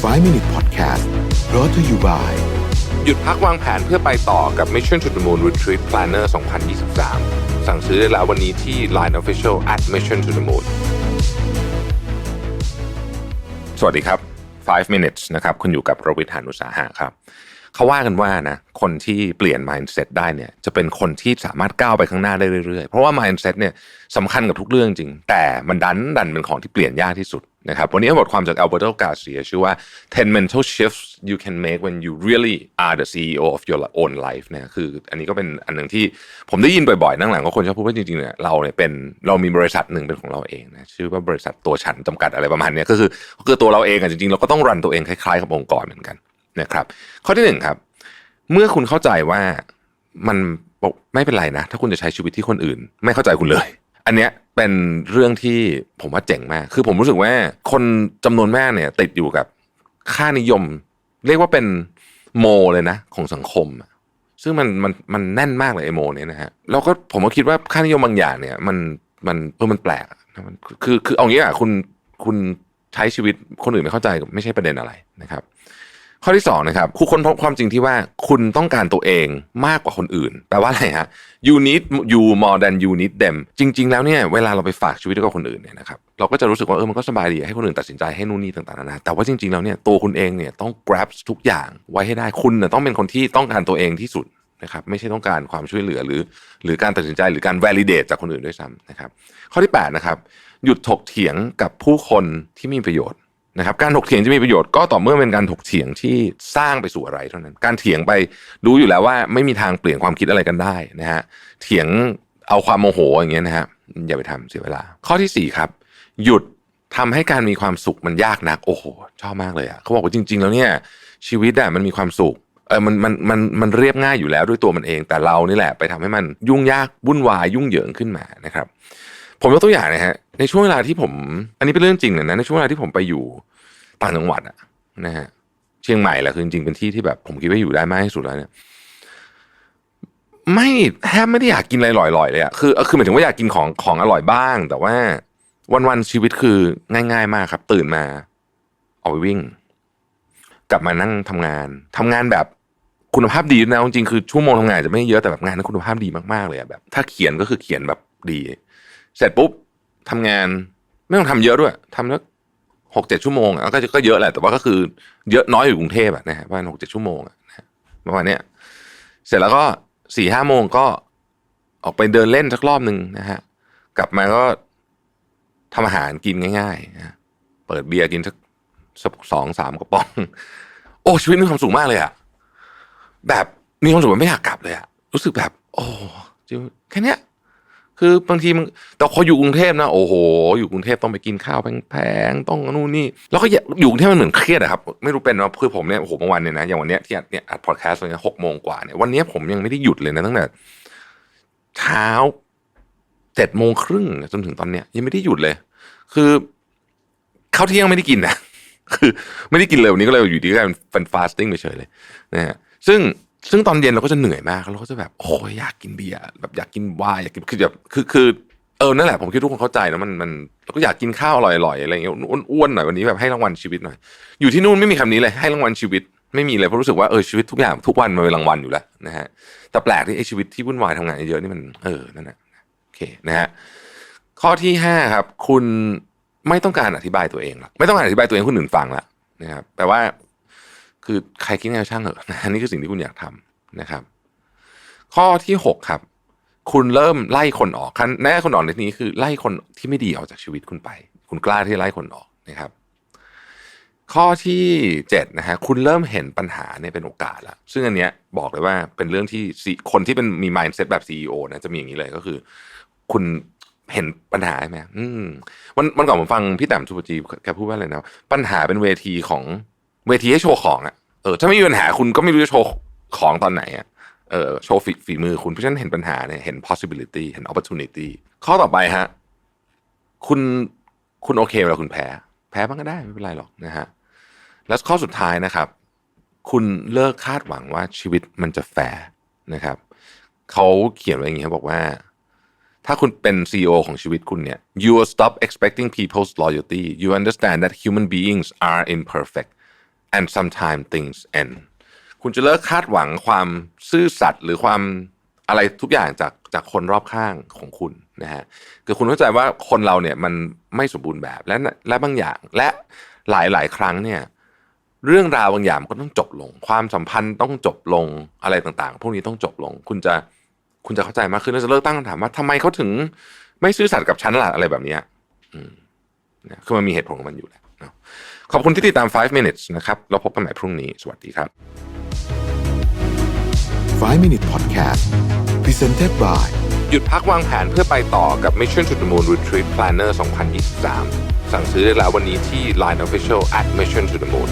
5 Minute Podcast brought to you by หยุดพักวางแผนเพื่อไปต่อกับ Mission to the Moon Retreat Planner 2023 สั่งซื้อได้แล้ววันนี้ที่ Line Official at Mission to the Moon สวัสดีครับ 5 minutes นะครับ คุณอยู่กับโรวิทานุสาหะครับ เขาว่ากันว่านะคนที่เปลี่ยน mindset ได้เนี่ยจะเป็นคนที่สามารถก้าวไปข้างหน้าได้เรื่อยๆ เพราะว่า mindset เนี่ยสำคัญกับทุกเรื่องจริง แต่มันดันดันเป็นของที่เปลี่ยนยากที่สุดนะครับวันนี้บทความจาก Alberto Garcia ชื่อว่า 10 mental shifts you can make when you really are the CEO of your own life เนี่ยคืออันนี้ก็เป็นอันหนึ่งที่ผมได้ยินบ่อยๆนั่งหลังก็คนชอบพูดว่าจริงๆเนี่ยเราเนี่ยเป็นเรามีบริษัทหนึ่งเป็นของเราเองนะชื่อว่าบริษัทตัวฉันจำกัดอะไรประมาณเนี้ยก็คือคือตัวเราเองอะจริงๆเราก็ต้องรันตัวเองคล้ายๆกับองค์กรเหมือนกัน นะครับ ข้อที่หนึ่งครับ เมื่อคุณเข้าใจว่ามันไม่เป็นไรนะ ถ้าคุณจะใช้ชีวิตที่คนอื่น ไม่เข้าใจคุณเลย อันเนี้ยเป็นเรื่องที่ผมว่าเจ๋งมาก คือผมรู้สึกว่าคนจำนวนมากเนี่ย ติดอยู่กับค่านิยม เรียกว่าเป็นโมเลยนะ ของสังคม ซึ่งมันมันมันแน่นมากเลยไอโมเนี่ยนะฮะแล้วก็ผมก็คิดว่าค่านิยมบางอย่างเนี่ย มันมันเออมันแปลกมันคือคือเอางี้อะคุณคุณใช้ชีวิตคนอื่นไม่เข้าใจไม่ใช่ประเด็นอะไรนะครับ ข้อที่สองนะครับคุณค้นพบความจริงที่ว่าคุณต้องการตัวเองมากกว่าคนอื่น แปลว่าอะไรฮะ you need you more than you need them จริง ๆ แล้วเนี่ยเวลาเราไปฝากชีวิตไว้กับคนอื่นเนี่ยนะครับเราก็จะรู้สึกว่าเออมันก็สบายดีให้คนอื่นตัดสินใจให้นู่นนี่ต่างๆนานาแต่ว่าจริง ๆ แล้วเนี่ยตัวคุณเองเนี่ยต้อง grab ทุกอย่างไว้ให้ได้คุณเนี่ยต้องเป็นคนที่ต้องการตัวเองที่สุดนะครับไม่ใช่ต้องการความช่วยเหลือหรือ หรือการตัดสินใจหรือการ validate จากคนอื่นด้วยซ้ำนะครับข้อที่แปดนะครับหยุดถกเถียงกับผู้คนที่มีประโยชน์ นะครับการถกเถียงจะมีประโยชน์ก็ต่อเมื่อเป็นการถกเถียงที่สร้างไปสู่อะไรเท่านั้น การเถียงไปรู้อยู่แล้วว่าไม่มีทางเปลี่ยนความคิดอะไรกันได้นะฮะเถียงเอาความโมโหอย่างเงี้ยนะฮะอย่าไปทำเสียเวลา ข้อที่สี่ครับ หยุดทำให้การมีความสุขมันยากนัก โอ้โห ชอบมากเลยอะเขาบอกว่าจริง ๆ แล้วเนี่ยชีวิตอะมันมีความสุขเออมันมันมันมันเรียบง่ายอยู่แล้วด้วยตัวมันเอง แต่เรานี่แหละไปทำให้มันยุ่งยากวุ่นวายยุ่งเหยิงขึ้นมานะครับ ผมยกตัวอย่างนะฮะ ในช่วงเวลาที่ผม อันนี้เป็นเรื่องจริงเลยนะในช่วงเวลาที่ผมไปอยู่ต่างจังหวัดอะนะฮะเชียงใหม่แหละคือจริงๆเป็นที่ที่แบบ ผมคิดว่าอยู่ได้มากที่สุดแล้วเนี่ยไม่แทบไม่ได้อยากกินอะไรลอยๆเลยอะคือคือหมายถึงว่าอยากกินของของอร่อยบ้าง แต่ว่าวันๆชีวิตคือง่าย ๆ มากครับ ตื่นมาออกไปวิ่ง กลับมานั่งทำงานทำงานแบบคุณภาพดีนะจริงๆคือชั่วโมงทำงานจจะไม่เยอะแต่แบบงานนั้นคุณภาพดีมากๆเลยอะแบบ ถ้าเขียนก็คือเขียนแบบดี เสร็จปุ๊บ ทำงานไม่ต้องทำเยอะด้วยทำแล้วหกเจ็ดชั่วโมงอะก็ก็เยอะแหละแต่ว่าก็คือเยอะน้อยอยู่กรุงเทพอะนะฮะประมาณหกเจ็ดชั่วโมงอะนะประมาณเนี้ยเสร็จแล้วก็สี่ห้าโมงก็ออกไปเดินเล่นสักรอบหนึ่งนะฮะกลับมาก็ทำอาหารกินง่ายๆนะเปิดเบียร์กินสักสองสามกระป๋อง โอ้ชีวิตมีความสุขมากเลยอะแบบมีความสุขแบบไม่อยากกลับเลยอะรู้สึกแบบ โอ้แค่เนี้ย คือบางทีมันแต่พออยู่กรุงเทพนะโอ้โห อยู่กรุงเทพต้องไปกินข้าวแพงๆต้องนู่นนี่แล้วก็อยู่กรุงเทพมันเหมือนเครียดอะครับไม่รู้เป็นว่าคือผมเนี่ยโอ้โหบางวันเนี่ยนะอย่างวันเนี้ยที่อัดเนี่ยอัดพอดแคสต์เนี่ยหกโมงกว่าเนี่ยวันนี้ผมยังไม่ได้หยุดเลยนะตั้งแต่เช้าเจ็ดโมงครึ่งจนถึงตอนเนี้ยยังไม่ได้หยุดเลย คือข้าวเที่ยงไม่ได้กินนะคือ ไม่ได้กินเลยวันนี้ก็เลยอยู่ดีก็เป็นฟาสติ้งไปเฉยเลยนะฮะซึ่ง ซึ่งตอนเย็นเราก็จะเหนื่อยมากเราก็จะแบบโอ้ยอยากกินเบียร์แบบอยากกินไวน์อยากกินคือแบบคือคือเออนั่นแหละผมคิดทุกคนเข้าใจนะมันมันเราก็อยากกินข้าวอร่อยๆอะไรอย่างเงี้ยอ้วนๆหน่อยวันนี้แบบให้รางวัลชีวิตหน่อย อยู่ที่นู่นไม่มีคำนี้เลยให้รางวัลชีวิตไม่มีเลยเพราะรู้สึกว่าเออชีวิตทุกอย่างทุกวันมันเป็นรางวัลอยู่แล้วนะฮะแต่แปลกที่ไอ้ชีวิตที่วุ่นวายทำงานเยอะนี่มันเออนั่นแหละโอเคนะฮะข้อที่ห้าครับ คุณไม่ต้องการอธิบายตัวเองหรอกไม่ต้องการอธิบายตัวเองให้คนอื่นฟังละนะครับแปลว่า คือใครคิดไงก็ช่างเหอะนะนี่คือสิ่งที่คุณอยากทำนะครับ ข้อที่หกครับ คุณเริ่มไล่คนออกคันแน่คนออกในที่นี้คือไล่คนที่ไม่ดีออกจากชีวิตคุณไป คุณกล้าที่จะไล่คนออกนะครับ ข้อที่เจ็ดนะฮะคุณเริ่มเห็นปัญหาเนี่ยเป็นโอกาสแล้วซึ่งอันเนี้ยบอกเลยว่าเป็นเรื่องที่คนที่เป็นมี mindset แบบ CEO นะจะมีอย่างนี้เลยก็คือ คุณเห็นปัญหาใช่ไหมอืมวันวันก่อนผมฟังพี่แต้มสุภจีแกพูดว่าอะไรนะปัญหาเป็นเวทีของเวทีให้โชว์ของอะ เออถ้าไม่มีปัญหาคุณก็ไม่รู้จะโชว์ของตอนไหนอะเออโชว์ฝีมือคุณเพราะฉะนั้นเห็นปัญหาเนี่ยเห็น possibility เห็น opportunity ข้อต่อไปฮะคุณคุณโอเคเวลาคุณแพ้ แพ้บ้างก็ได้ไม่เป็นไรหรอกนะฮะแล้วข้อสุดท้ายนะครับ คุณเลิกคาดหวังว่าชีวิตมันจะแฟร์นะครับเขาเขียนไว้อย่างนี้ครับบอกว่า ถ้าคุณเป็น CEO ของชีวิตคุณเนี่ย you will stop expecting people's loyalty you understand that human beings are imperfect and sometimes things end คุณจะเลิกคาดหวังความซื่อสัตย์หรือความอะไรทุกอย่างจากจากคนรอบข้างของคุณนะฮะคือคุณเข้าใจว่าคนเราเนี่ยมันไม่สมบูรณ์แบบและและบางอย่างและหลายหลายครั้งเนี่ยเรื่องราวบางอย่างก็ต้องจบลง ความสัมพันธ์ต้องจบลงอะไรต่างๆ พวกนี้ต้องจบลง คุณจะคุณจะเข้าใจมากขึ้นแล้วจะเลิกตั้งคำถามว่าทำไมเขาถึงไม่ซื่อสัตย์กับฉันล่ะอะไรแบบเนี้ยอืมนะคือมันมีเหตุผลของมันอยู่แหละเนาะ ขอบคุณที่ติดตาม 5 minutes นะครับ เราพบกันใหม่พรุ่งนี้ สวัสดีครับ 5 Minute Podcast Presented by หยุดพักวางแผนเพื่อไปต่อกับ Mission to the Moon Retreat Planner 2023 สั่งซื้อได้แล้ววันนี้ที่ Line Official at Mission to the Moon